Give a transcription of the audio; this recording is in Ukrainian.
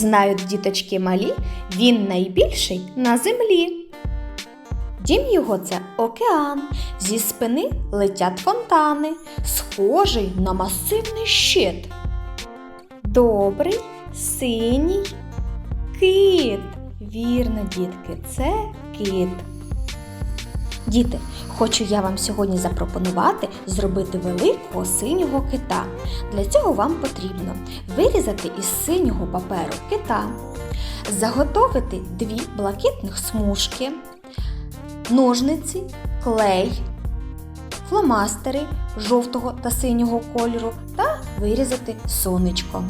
Знають діточки малі, він найбільший на землі. Дім його це океан, зі спини летять фонтани, схожий на масивний щит. Добрий, синій кит. Вірно, дітки, це кит. Діти, хочу я вам сьогодні запропонувати зробити великого синього кита. Для цього вам потрібно вирізати із синього паперу кита, заготовити дві блакитних смужки, ножниці, клей, фломастери жовтого та синього кольору та вирізати сонечко.